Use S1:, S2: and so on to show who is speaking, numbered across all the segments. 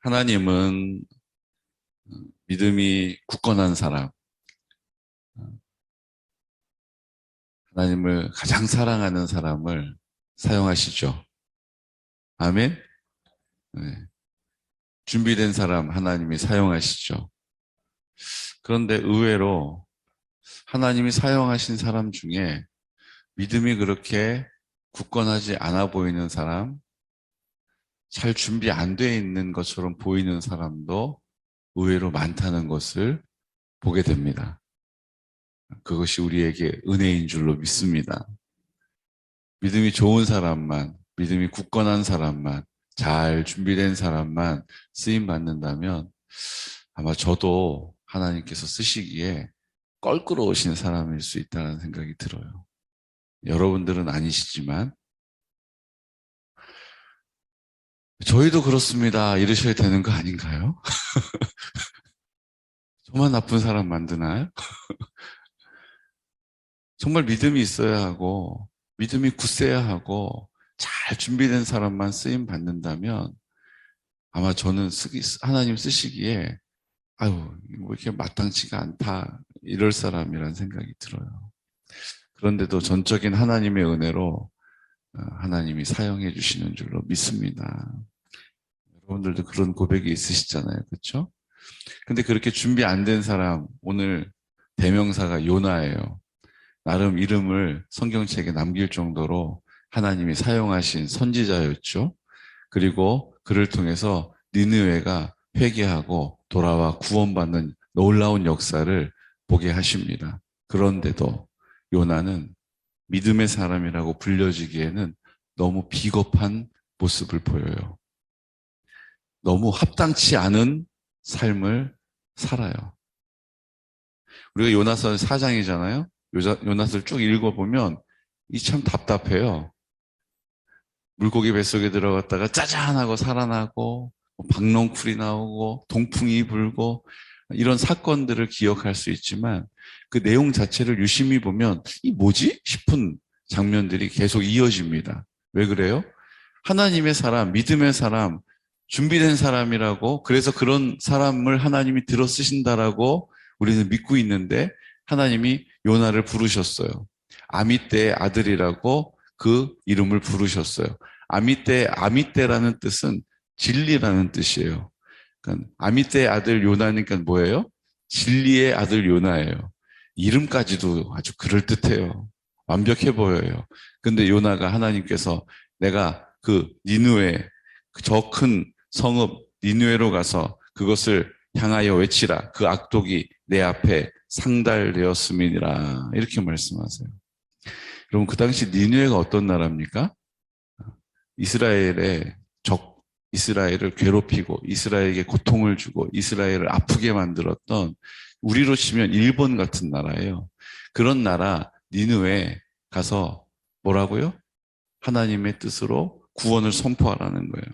S1: 하나님은 믿음이 굳건한 사람, 하나님을 가장 사랑하는 사람을 사용하시죠. 아멘? 네. 준비된 사람 하나님이 사용하시죠. 그런데 의외로 하나님이 사용하신 사람 중에 믿음이 그렇게 굳건하지 않아 보이는 사람, 잘 준비 안 돼 있는 것처럼 보이는 사람도 의외로 많다는 것을 보게 됩니다. 그것이 우리에게 은혜인 줄로 믿습니다. 믿음이 좋은 사람만, 믿음이 굳건한 사람만, 잘 준비된 사람만 쓰임 받는다면 아마 저도 하나님께서 쓰시기에 껄끄러우신 사람일 수 있다는 생각이 들어요. 여러분들은 아니시지만 저희도 그렇습니다. 이러셔야 되는 거 아닌가요? 저만 나쁜 사람 만드나요? 정말 믿음이 있어야 하고 믿음이 굳세야 하고 잘 준비된 사람만 쓰임 받는다면 아마 저는 쓰기, 하나님 쓰시기에 아유 뭐 이렇게 마땅치가 않다 이럴 사람이란 생각이 들어요. 그런데도 전적인 하나님의 은혜로 어, 하나님이 사용해 주시는 줄로 믿습니다. 여러분들도 그런 고백이 있으시잖아요. 그렇죠? 근데 그렇게 준비 안 된 사람 오늘 대명사가 요나예요. 나름 이름을 성경책에 남길 정도로 하나님이 사용하신 선지자였죠. 그리고 그를 통해서 니느웨가 회개하고 돌아와 구원받는 놀라운 역사를 보게 하십니다. 그런데도 요나는 믿음의 사람이라고 불려지기에는 너무 비겁한 모습을 보여요. 너무 합당치 않은 삶을 살아요. 우리가 요나서 4장이잖아요. 요나서를 쭉 읽어보면 이 참 답답해요. 물고기 뱃속에 들어갔다가 짜잔 하고 살아나고 뭐 박농쿨이 나오고 동풍이 불고 이런 사건들을 기억할 수 있지만 그 내용 자체를 유심히 보면 이 뭐지 싶은 장면들이 계속 이어집니다. 왜 그래요? 하나님의 사람, 믿음의 사람, 준비된 사람이라고 그래서 그런 사람을 하나님이 들어 쓰신다라고 우리는 믿고 있는데 하나님이 요나를 부르셨어요. 아미떼의 아들이라고 그 이름을 부르셨어요. 아미떼, 아미떼라는 뜻은 진리라는 뜻이에요. 그러니까 아미떼의 아들 요나니까 뭐예요? 진리의 아들 요나예요. 이름까지도 아주 그럴듯해요. 완벽해 보여요. 근데 요나가 하나님께서 내가 그 니누에 저 큰 성읍 니누에로 가서 그것을 향하여 외치라. 그 악독이 내 앞에 상달되었음이니라. 이렇게 말씀하세요. 여러분 그 당시 니누에가 어떤 나라입니까? 이스라엘의 적 이스라엘을 괴롭히고 이스라엘에게 고통을 주고 이스라엘을 아프게 만들었던 우리로 치면 일본 같은 나라예요. 그런 나라 니누에 가서 뭐라고요? 하나님의 뜻으로 구원을 선포하라는 거예요.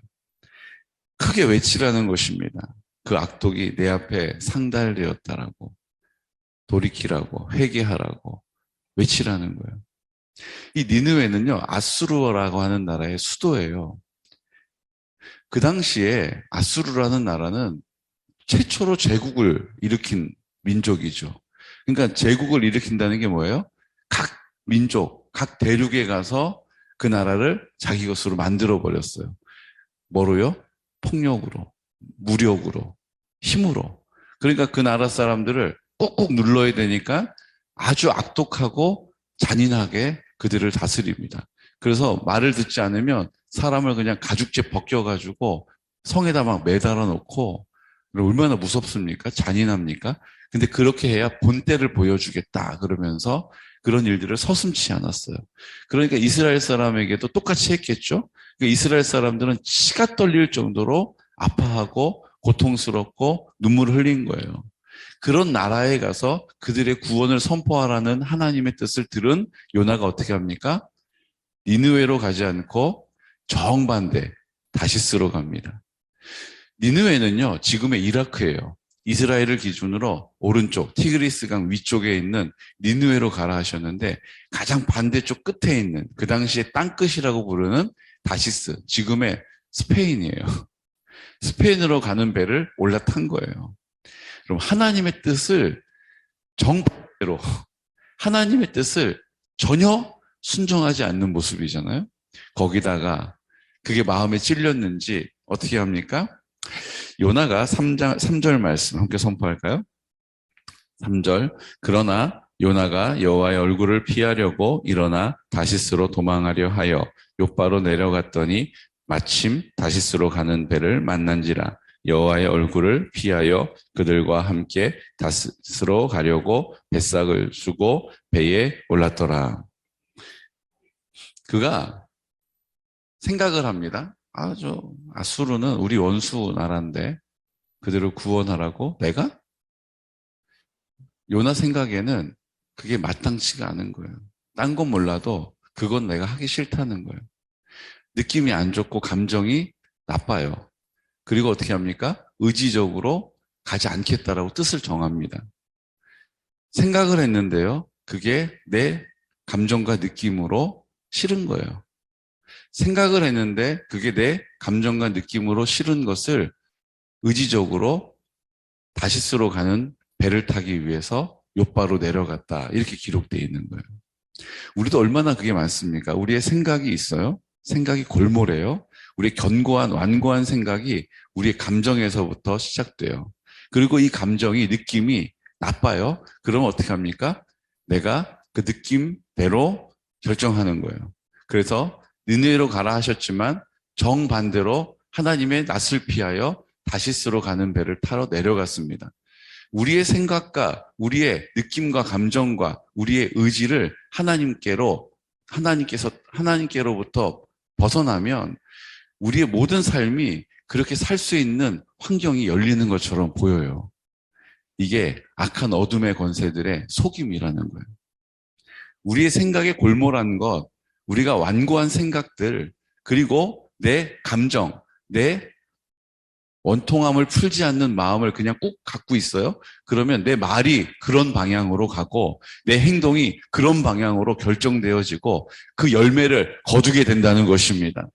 S1: 크게 외치라는 것입니다. 그 악독이 내 앞에 상달되었다라고 돌이키라고 회개하라고 외치라는 거예요. 이 니느웨는요 아수르라고 하는 나라의 수도예요. 그 당시에 아수르라는 나라는 최초로 제국을 일으킨 민족이죠. 그러니까 제국을 일으킨다는 게 뭐예요? 각 민족, 각 대륙에 가서 그 나라를 자기 것으로 만들어 버렸어요. 뭐로요? 폭력으로, 무력으로, 힘으로. 그러니까 그 나라 사람들을 꾹꾹 눌러야 되니까 아주 악독하고 잔인하게 그들을 다스립니다. 그래서 말을 듣지 않으면 사람을 그냥 가죽재 벗겨가지고 성에다 막 매달아 놓고 얼마나 무섭습니까? 잔인합니까? 근데 그렇게 해야 본때를 보여주겠다 그러면서 그런 일들을 서슴치 않았어요. 그러니까 이스라엘 사람에게도 똑같이 했겠죠. 그러니까 이스라엘 사람들은 치가 떨릴 정도로 아파하고 고통스럽고 눈물을 흘린 거예요. 그런 나라에 가서 그들의 구원을 선포하라는 하나님의 뜻을 들은 요나가 어떻게 합니까? 니느웨로 가지 않고 정반대 다시스로 갑니다. 니느웨는요 지금의 이라크예요. 이스라엘을 기준으로 오른쪽 티그리스강 위쪽에 있는 니느웨로 가라 하셨는데 가장 반대쪽 끝에 있는 그 당시에 땅끝이라고 부르는 다시스 지금의 스페인이에요. 스페인으로 가는 배를 올라탄 거예요. 그럼 하나님의 뜻을 정반대로 하나님의 뜻을 전혀 순종하지 않는 모습이잖아요. 거기다가 그게 마음에 찔렸는지 어떻게 합니까? 요나가 3장 3절 말씀 함께 선포할까요? 3절 그러나 요나가 여호와의 얼굴을 피하려고 일어나 다시스로 도망하려 하여 요바로 내려갔더니 마침 다시스로 가는 배를 만난지라 여호와의 얼굴을 피하여 그들과 함께 다시스로 가려고 뱃삭을 쓰고 배에 올랐더라. 그가 생각을 합니다. 아주 아수르는 우리 원수 나라인데 그들을 구원하라고 내가 요나 생각에는 그게 마땅치가 않은 거예요. 딴 건 몰라도 그건 내가 하기 싫다는 거예요. 느낌이 안 좋고 감정이 나빠요. 그리고 어떻게 합니까? 의지적으로 가지 않겠다라고 뜻을 정합니다. 생각을 했는데요. 그게 내 감정과 느낌으로 싫은 거예요. 생각을 했는데 그게 내 감정과 느낌으로 싫은 것을 의지적으로 다시스로 가는 배를 타기 위해서 요바로 내려갔다. 이렇게 기록되어 있는 거예요. 우리도 얼마나 그게 많습니까? 우리의 생각이 있어요. 생각이 골몰해요. 우리의 견고한 완고한 생각이 우리의 감정에서부터 시작돼요. 그리고 이 감정이 느낌이 나빠요. 그러면 어떻게 합니까? 내가 그 느낌대로 결정하는 거예요. 그래서 느네로 가라 하셨지만 정반대로 하나님의 낯을 피하여 다시스로 가는 배를 타러 내려갔습니다. 우리의 생각과 우리의 느낌과 감정과 우리의 의지를 하나님께로 하나님께서 하나님께로부터 벗어나면 우리의 모든 삶이 그렇게 살 수 있는 환경이 열리는 것처럼 보여요. 이게 악한 어둠의 권세들의 속임이라는 거예요. 우리의 생각에 골몰한 것, 우리가 완고한 생각들, 그리고 내 감정, 내 원통함을 풀지 않는 마음을 그냥 꼭 갖고 있어요. 그러면 내 말이 그런 방향으로 가고 내 행동이 그런 방향으로 결정되어지고 그 열매를 거두게 된다는 것입니다.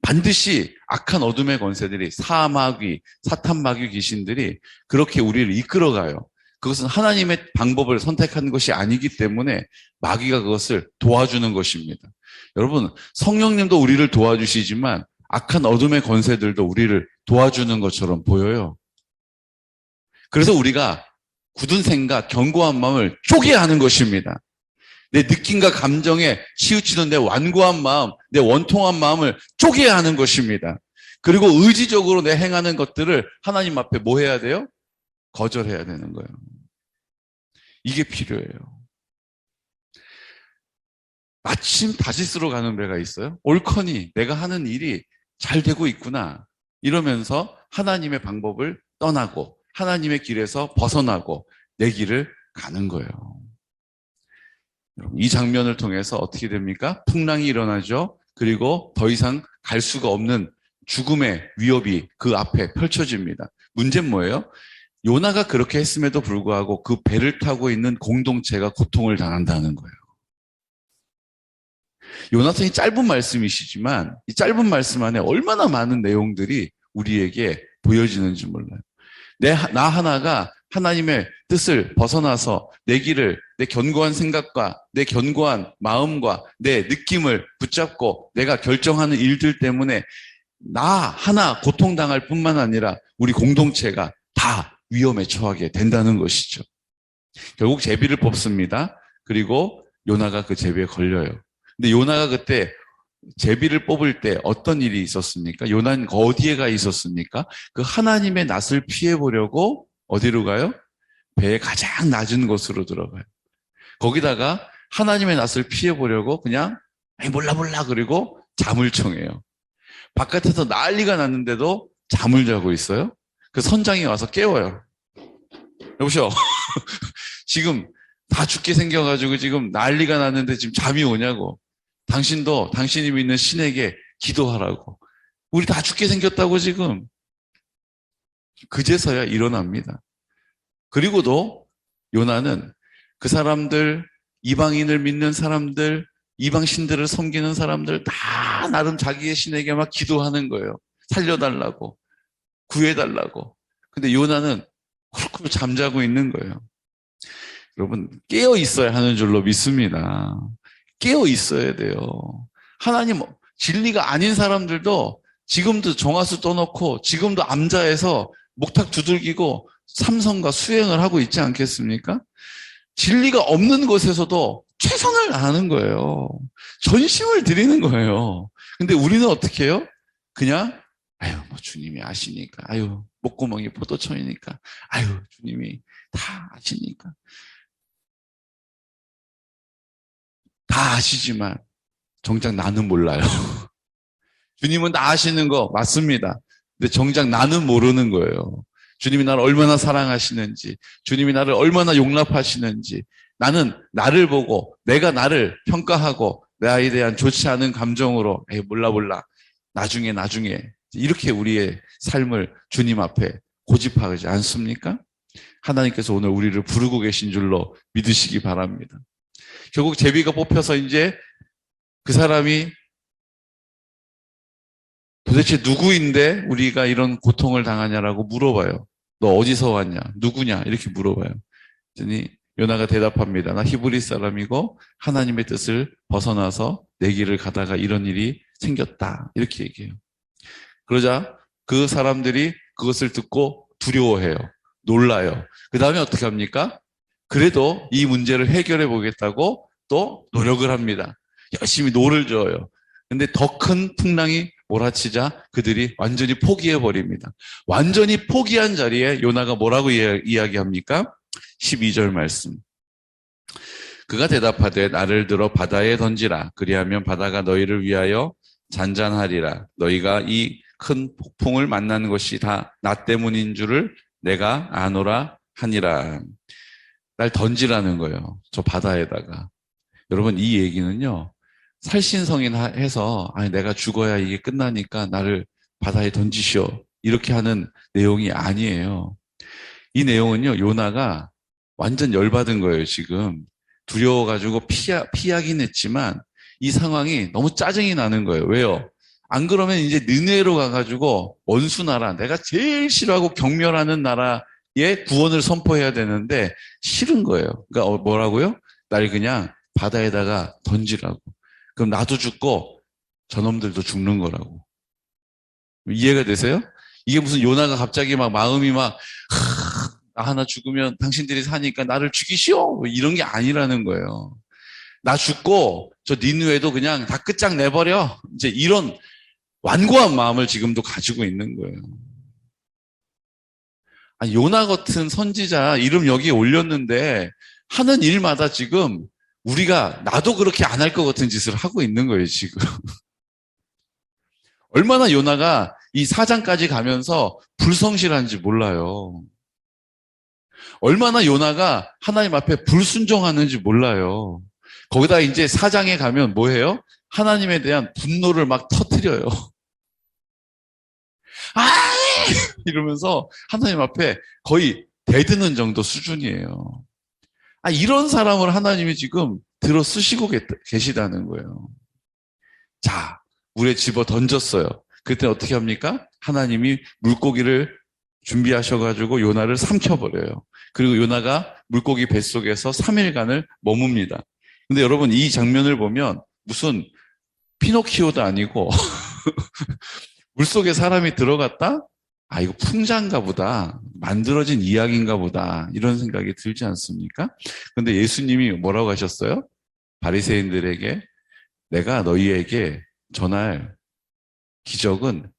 S1: 반드시 악한 어둠의 권세들이 사마귀, 사탄마귀 귀신들이 그렇게 우리를 이끌어가요. 그것은 하나님의 방법을 선택한 것이 아니기 때문에 마귀가 그것을 도와주는 것입니다. 여러분, 성령님도 우리를 도와주시지만 악한 어둠의 권세들도 우리를 도와주는 것처럼 보여요. 그래서 우리가 굳은 생각, 견고한 마음을 쪼개야 하는 것입니다. 내 느낌과 감정에 치우치는 내 완고한 마음, 내 원통한 마음을 쪼개야 하는 것입니다. 그리고 의지적으로 내 행하는 것들을 하나님 앞에 뭐 해야 돼요? 거절해야 되는 거예요. 이게 필요해요. 마침 다시스로 가는 배가 있어요. 옳거니 내가 하는 일이 잘 되고 있구나. 이러면서 하나님의 방법을 떠나고 하나님의 길에서 벗어나고 내 길을 가는 거예요. 이 장면을 통해서 어떻게 됩니까? 풍랑이 일어나죠. 그리고 더 이상 갈 수가 없는 죽음의 위협이 그 앞에 펼쳐집니다. 문제는 뭐예요? 요나가 그렇게 했음에도 불구하고 그 배를 타고 있는 공동체가 고통을 당한다는 거예요. 요나선이 짧은 말씀이시지만 이 짧은 말씀 안에 얼마나 많은 내용들이 우리에게 보여지는지 몰라요. 내, 나 하나가 하나님의 뜻을 벗어나서 내 길을, 내 견고한 생각과 내 견고한 마음과 내 느낌을 붙잡고 내가 결정하는 일들 때문에 나 하나 고통당할 뿐만 아니라 우리 공동체가 다 위험에 처하게 된다는 것이죠. 결국 제비를 뽑습니다. 그리고 요나가 그 제비에 걸려요. 근데 요나가 그때 제비를 뽑을 때 어떤 일이 있었습니까? 요나는 어디에 가 있었습니까? 그 하나님의 낯을 피해 보려고 어디로 가요? 배의 가장 낮은 곳으로 들어가요. 거기다가 하나님의 낯을 피해 보려고 그냥 몰라 몰라 그리고 잠을 청해요. 바깥에서 난리가 났는데도 잠을 자고 있어요. 그 선장이 와서 깨워요. 여보세요. 지금 다 죽게 생겨가지고 지금 난리가 났는데 지금 잠이 오냐고. 당신도 당신이 믿는 신에게 기도하라고. 우리 다 죽게 생겼다고 지금. 그제서야 일어납니다. 그리고도 요나는 그 사람들, 이방인을 믿는 사람들, 이방신들을 섬기는 사람들 다 나름 자기의 신에게 막 기도하는 거예요. 살려달라고. 구해달라고. 근데 요나는 쿨쿨 잠자고 있는 거예요. 여러분, 깨어 있어야 하는 줄로 믿습니다. 깨어 있어야 돼요. 하나님, 진리가 아닌 사람들도 지금도 정화수 떠놓고 지금도 암자에서 목탁 두들기고 삼성과 수행을 하고 있지 않겠습니까? 진리가 없는 곳에서도 최선을 다하는 거예요. 전심을 드리는 거예요. 근데 우리는 어떻게 해요? 그냥 아유, 뭐 주님이 아시니까. 아유, 목구멍이 포도청이니까. 아유, 주님이 다 아시니까. 다 아시지만 정작 나는 몰라요. 주님은 다 아시는 거 맞습니다. 근데 정작 나는 모르는 거예요. 주님이 나를 얼마나 사랑하시는지, 주님이 나를 얼마나 용납하시는지, 나는 나를 보고 내가 나를 평가하고 나에 대한 좋지 않은 감정으로 에이 몰라 몰라 나중에 나중에 이렇게 우리의 삶을 주님 앞에 고집하지 않습니까? 하나님께서 오늘 우리를 부르고 계신 줄로 믿으시기 바랍니다. 결국 제비가 뽑혀서 이제 그 사람이 도대체 누구인데 우리가 이런 고통을 당하냐라고 물어봐요. 너 어디서 왔냐? 누구냐? 이렇게 물어봐요. 그랬더니 요나가 대답합니다. 나 히브리 사람이고 하나님의 뜻을 벗어나서 내 길을 가다가 이런 일이 생겼다. 이렇게 얘기해요. 그러자 그 사람들이 그것을 듣고 두려워해요. 놀라요. 그 다음에 어떻게 합니까? 그래도 이 문제를 해결해 보겠다고 또 노력을 합니다. 열심히 노를 저어요. 근데 더 큰 풍랑이 몰아치자 그들이 완전히 포기해 버립니다. 완전히 포기한 자리에 요나가 뭐라고 이야기합니까? 12절 말씀. 그가 대답하되 나를 들어 바다에 던지라. 그리하면 바다가 너희를 위하여 잔잔하리라. 너희가 이 큰 폭풍을 만나는 것이 다 나 때문인 줄을 내가 아노라 하니라. 날 던지라는 거예요. 저 바다에다가. 여러분 이 얘기는요. 살신성인 해서 아니 내가 죽어야 이게 끝나니까 나를 바다에 던지시오. 이렇게 하는 내용이 아니에요. 이 내용은요. 요나가 완전 열받은 거예요, 지금. 두려워가지고 피하, 피하긴 했지만 이 상황이 너무 짜증이 나는 거예요. 왜요? 안 그러면 이제 느네로 가가지고 원수 나라, 내가 제일 싫어하고 경멸하는 나라에 구원을 선포해야 되는데 싫은 거예요. 그러니까 어, 뭐라고요? 날 그냥 바다에다가 던지라고. 그럼 나도 죽고 저놈들도 죽는 거라고. 이해가 되세요? 이게 무슨 요나가 갑자기 막 마음이 막나 하나 죽으면 당신들이 사니까 나를 죽이시오 뭐 이런 게 아니라는 거예요. 나 죽고 저 니누에도 그냥 다 끝장 내버려 이제 이런 완고한 마음을 지금도 가지고 있는 거예요. 아, 요나 같은 선지자 이름 여기에 올렸는데 하는 일마다 지금 우리가 나도 그렇게 안 할 것 같은 짓을 하고 있는 거예요, 지금. 얼마나 요나가 이 사장까지 가면서 불성실한지 몰라요. 얼마나 요나가 하나님 앞에 불순종하는지 몰라요. 거기다 이제 사장에 가면 뭐해요? 하나님에 대한 분노를 막 터트려요. 아! 이러면서 하나님 앞에 거의 대드는 정도 수준이에요. 아, 이런 사람을 하나님이 지금 들어 쓰시고 계시다는 거예요. 자, 물에 집어 던졌어요. 그때 어떻게 합니까? 하나님이 물고기를 준비하셔가지고 요나를 삼켜버려요. 그리고 요나가 물고기 뱃속에서 3일간을 머뭅니다. 근데 여러분 이 장면을 보면 무슨 피노키오도 아니고 물속에 사람이 들어갔다? 아, 이거 풍자인가 보다. 만들어진 이야기인가 보다. 이런 생각이 들지 않습니까? 근데 예수님이 뭐라고 하셨어요? 바리새인들에게 내가 너희에게 전할 기적은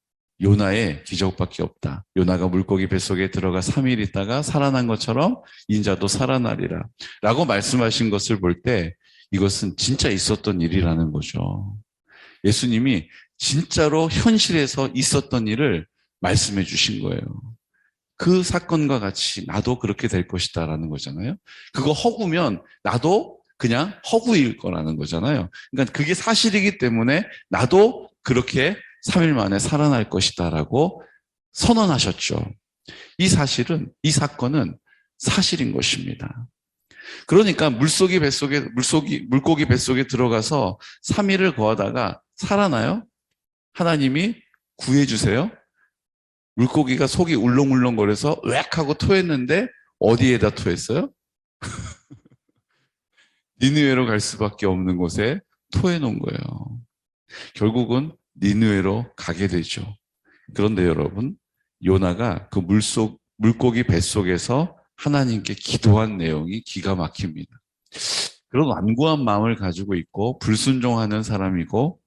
S1: 요나의 기적밖에 없다. 요나가 물고기 뱃속에 들어가 3일 있다가 살아난 것처럼 인자도 살아나리라. 라고 말씀하신 것을 볼 때 이것은 진짜 있었던 일이라는 거죠. 예수님이 진짜로 현실에서 있었던 일을 말씀해 주신 거예요. 그 사건과 같이 나도 그렇게 될 것이다라는 거잖아요. 그거 허구면 나도 그냥 허구일 거라는 거잖아요. 그러니까 그게 사실이기 때문에 나도 그렇게 3일 만에 살아날 것이다라고 선언하셨죠. 이 사실은, 이 사건은 사실인 것입니다. 그러니까 물속이 뱃속에, 물속이, 물고기 뱃속에 들어가서 3일을 거하다가 살아나요? 하나님이 구해주세요? 물고기가 속이 울렁울렁거려서 으악 하고 토했는데 어디에다 토했어요? 니느웨로 갈 수밖에 없는 곳에 토해 놓은 거예요. 결국은 니느웨로 가게 되죠. 그런데 여러분, 요나가 그 물속 물고기 뱃속에서 하나님께 기도한 내용이 기가 막힙니다. 그런 완고한 마음을 가지고 있고 불순종하는 사람이고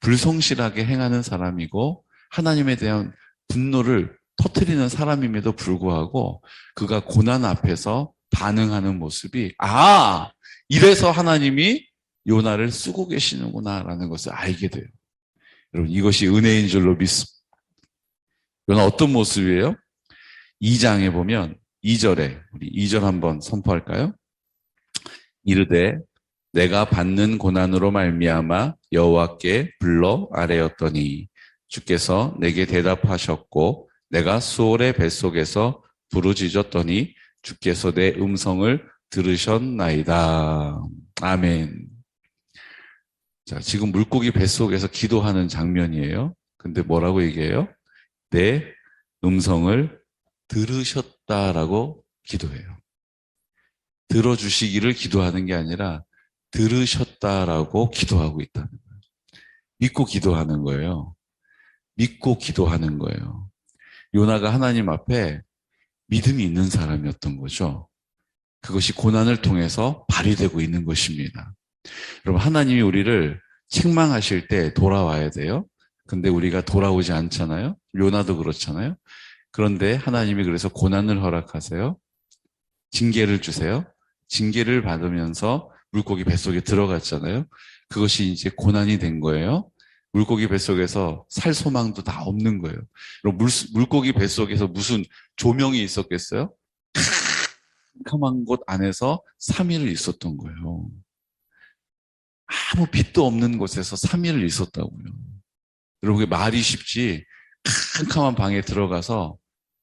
S1: 불성실하게 행하는 사람이고 하나님에 대한 분노를 터트리는 사람임에도 불구하고 그가 고난 앞에서 반응하는 모습이 아 이래서 하나님이 요나를 쓰고 계시는구나라는 것을 알게 돼요. 여러분 이것이 은혜인 줄로 믿습니다. 요나 어떤 모습이에요? 2장에 보면 2절에 우리 2절 한번 선포할까요? 이르되 내가 받는 고난으로 말미암아 여호와께 불러 아뢰었더니 주께서 내게 대답하셨고 내가 수월의 뱃속에서 부르짖었더니 주께서 내 음성을 들으셨나이다. 아멘. 자, 지금 물고기 뱃속에서 기도하는 장면이에요. 근데 뭐라고 얘기해요? 내 음성을 들으셨다라고 기도해요. 들어주시기를 기도하는 게 아니라 들으셨다라고 기도하고 있다는 거예요. 믿고 기도하는 거예요. 믿고 기도하는 거예요. 요나가 하나님 앞에 믿음이 있는 사람이었던 거죠. 그것이 고난을 통해서 발휘되고 있는 것입니다. 여러분, 하나님이 우리를 책망하실 때 돌아와야 돼요. 근데 우리가 돌아오지 않잖아요. 요나도 그렇잖아요. 그런데 하나님이 그래서 고난을 허락하세요. 징계를 주세요. 징계를 받으면서 물고기 뱃속에 들어갔잖아요. 그것이 이제 고난이 된 거예요. 물고기 뱃속에서 살 소망도 다 없는 거예요. 물, 물고기 뱃속에서 무슨 조명이 있었겠어요? 캄캄한 곳 안에서 3일을 있었던 거예요. 아무 빛도 없는 곳에서 3일을 있었다고요. 여러분, 말이 쉽지, 캄캄한 방에 들어가서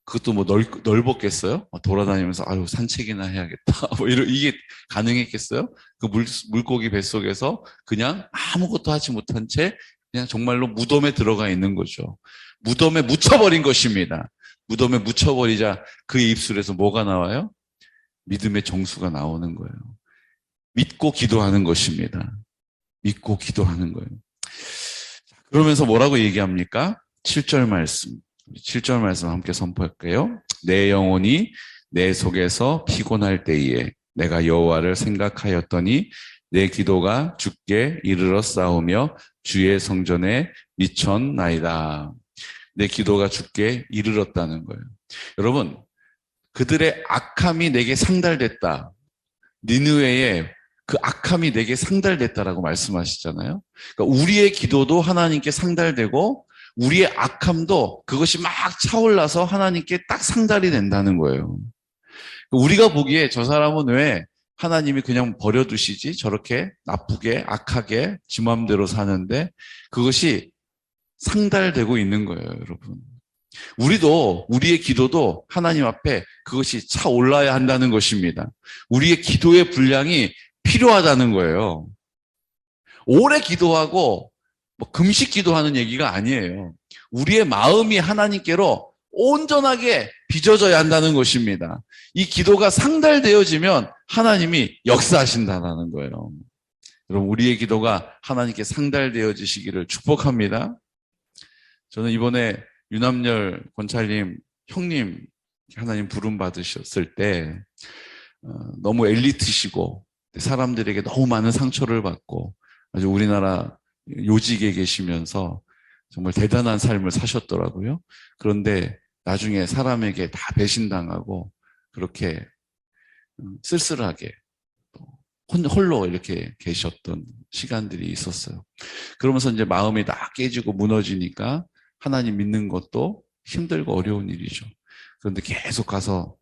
S1: 그것도 뭐 넓, 넓었겠어요? 돌아다니면서, 아유, 산책이나 해야겠다. 뭐 이런, 이게 가능했겠어요? 그 물, 물고기 뱃속에서 그냥 아무것도 하지 못한 채 그냥 정말로 무덤에 들어가 있는 거죠. 무덤에 묻혀버린 것입니다. 무덤에 묻혀버리자 그의 입술에서 뭐가 나와요? 믿음의 정수가 나오는 거예요. 믿고 기도하는 것입니다. 믿고 기도하는 거예요. 그러면서 뭐라고 얘기합니까? 7절 말씀. 7절 말씀 함께 선포할게요. 내 영혼이 내 속에서 피곤할 때에 내가 여호와를 생각하였더니 내 기도가 주께 이르러 싸우며 주의 성전에 미쳤나이다. 내 기도가 주께 이르렀다는 거예요. 여러분, 그들의 악함이 내게 상달됐다. 니느웨의 그 악함이 내게 상달됐다라고 말씀하시잖아요. 그러니까 우리의 기도도 하나님께 상달되고 우리의 악함도 그것이 막 차올라서 하나님께 딱 상달이 된다는 거예요. 우리가 보기에 저 사람은 왜 하나님이 그냥 버려두시지 저렇게 나쁘게 악하게 지 맘대로 사는데 그것이 상달되고 있는 거예요, 여러분. 우리도 우리의 기도도 하나님 앞에 그것이 차 올라야 한다는 것입니다. 우리의 기도의 분량이 필요하다는 거예요. 오래 기도하고 뭐 금식 기도하는 얘기가 아니에요. 우리의 마음이 하나님께로 온전하게 빚어져야 한다는 것입니다. 이 기도가 상달되어지면 하나님이 역사하신다는 거예요. 여러분, 우리의 기도가 하나님께 상달되어지시기를 축복합니다. 저는 이번에 유남열 권찰님, 형님, 하나님 부름 받으셨을 때, 어, 너무 엘리트시고, 사람들에게 너무 많은 상처를 받고, 아주 우리나라 요직에 계시면서 정말 대단한 삶을 사셨더라고요. 그런데 나중에 사람에게 다 배신당하고 그렇게 음, 쓸쓸하게 홀로 이렇게 계셨던 시간들이 있었어요. 그러면서 이제 마음이 다 깨지고 무너지니까 하나님 믿는 것도 힘들고 어려운 일이죠. 그런데 계속 가서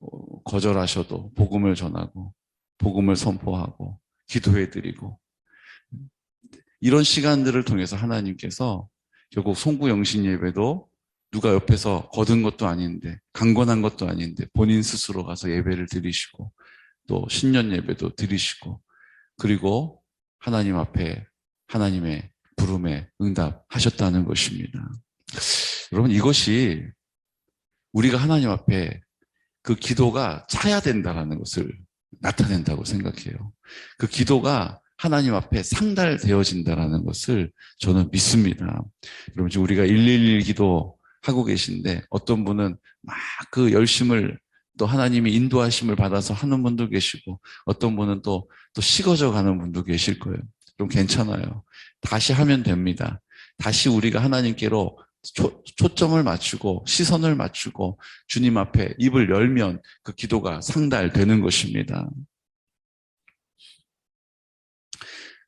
S1: 어, 거절하셔도 복음을 전하고 복음을 선포하고 기도해드리고 이런 시간들을 통해서 하나님께서 결국 송구 영신 예배도 누가 옆에서 거둔 것도 아닌데 강권한 것도 아닌데 본인 스스로 가서 예배를 드리시고 또 신년 예배도 드리시고 그리고 하나님 앞에 하나님의 부름에 응답하셨다는 것입니다. 여러분 이것이 우리가 하나님 앞에 그 기도가 차야 된다라는 것을 나타낸다고 생각해요. 그 기도가 하나님 앞에 상달되어진다라는 것을 저는 믿습니다. 여러분 지금 우리가 111 기도 하고 계신데 어떤 분은 막 그 열심을 또 하나님이 인도하심을 받아서 하는 분도 계시고 어떤 분은 또, 또 식어져 가는 분도 계실 거예요. 좀 괜찮아요. 다시 하면 됩니다. 다시 우리가 하나님께로 초, 초점을 맞추고 시선을 맞추고 주님 앞에 입을 열면 그 기도가 상달되는 것입니다.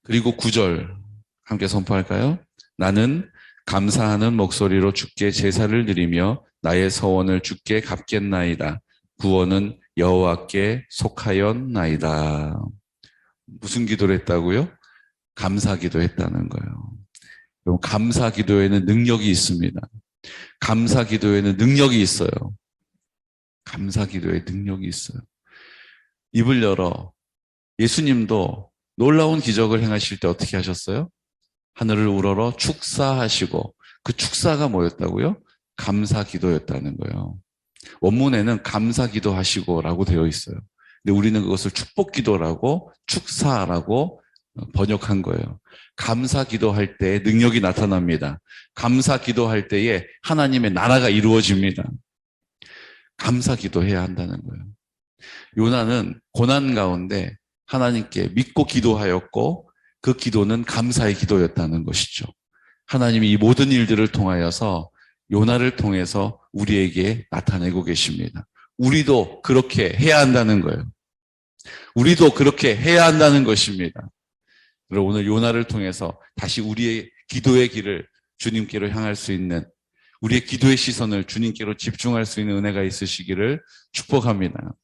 S1: 그리고 구절 함께 선포할까요? 나는 감사하는 목소리로 주께 제사를 드리며 나의 서원을 주께 갚겠나이다. 구원은 여호와께 속하였나이다. 무슨 기도를 했다고요? 감사 기도했다는 거예요. 여러분, 감사 기도에는 능력이 있습니다. 감사 기도에는 능력이 있어요. 감사 기도에 능력이 있어요. 입을 열어 예수님도 놀라운 기적을 행하실 때 어떻게 하셨어요? 하늘을 우러러 축사하시고 그 축사가 뭐였다고요? 감사 기도였다는 거예요. 원문에는 감사 기도하시고라고 되어 있어요. 근데 우리는 그것을 축복 기도라고 축사라고 번역한 거예요. 감사 기도할 때 능력이 나타납니다. 감사 기도할 때에 하나님의 나라가 이루어집니다. 감사 기도해야 한다는 거예요. 요나는 고난 가운데 하나님께 믿고 기도하였고 그 기도는 감사의 기도였다는 것이죠. 하나님이 이 모든 일들을 통하여서 요나를 통해서 우리에게 나타내고 계십니다. 우리도 그렇게 해야 한다는 거예요. 우리도 그렇게 해야 한다는 것입니다. 그리고 오늘 요나를 통해서 다시 우리의 기도의 길을 주님께로 향할 수 있는 우리의 기도의 시선을 주님께로 집중할 수 있는 은혜가 있으시기를 축복합니다.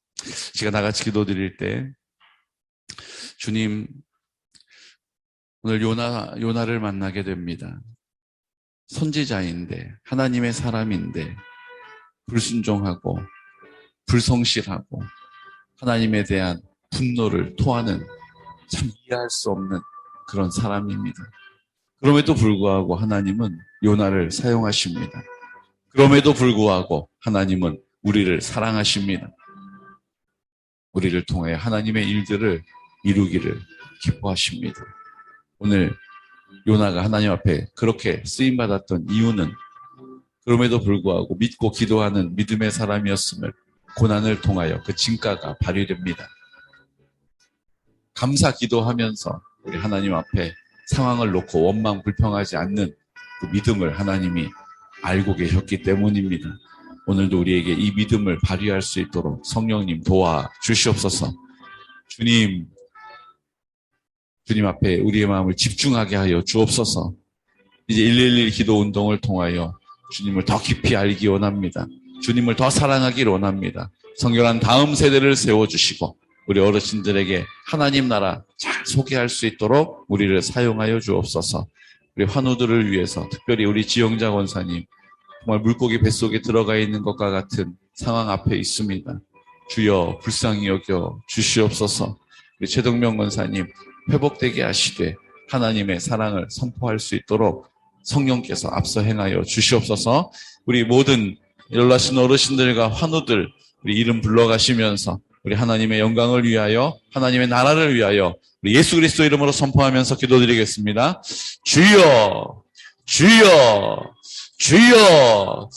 S1: 제가 나같이 기도 드릴 때 주님 오늘 요나 요나를 만나게 됩니다. 선지자인데 하나님의 사람인데 불순종하고 불성실하고 하나님에 대한 분노를 토하는 참 이해할 수 없는 그런 사람입니다. 그럼에도 불구하고 하나님은 요나를 사용하십니다. 그럼에도 불구하고 하나님은 우리를 사랑하십니다. 우리를 통해 하나님의 일들을 이루기를 기뻐하십니다. 오늘 요나가 하나님 앞에 그렇게 쓰임 받았던 이유는 그럼에도 불구하고 믿고 기도하는 믿음의 사람이었음을 고난을 통하여 그 진가가 발휘됩니다. 감사 기도하면서 우리 하나님 앞에 상황을 놓고 원망 불평하지 않는 그 믿음을 하나님이 알고 계셨기 때문입니다. 오늘도 우리에게 이 믿음을 발휘할 수 있도록 성령님 도와 주시옵소서. 주님, 주님 앞에 우리의 마음을 집중하게 하여 주옵소서. 이제 111 기도 운동을 통하여 주님을 더 깊이 알기 원합니다. 주님을 더 사랑하기를 원합니다. 성결한 다음 세대를 세워주시고 우리 어르신들에게 하나님 나라 잘 소개할 수 있도록 우리를 사용하여 주옵소서. 우리 환우들을 위해서 특별히 우리 지영자 권사님 정말 물고기 뱃속에 들어가 있는 것과 같은 상황 앞에 있습니다. 주여 불쌍히 여겨 주시옵소서. 우리 최동명 권사님 회복되게 하시되 하나님의 사랑을 선포할 수 있도록 성령께서 앞서 행하여 주시옵소서. 우리 모든 연락신 어르신들과 환우들 우리 이름 불러가시면서 우리 하나님의 영광을 위하여 하나님의 나라를 위하여 우리 예수 그리스도 이름으로 선포하면서 기도드리겠습니다. 주여, 주여, 주여.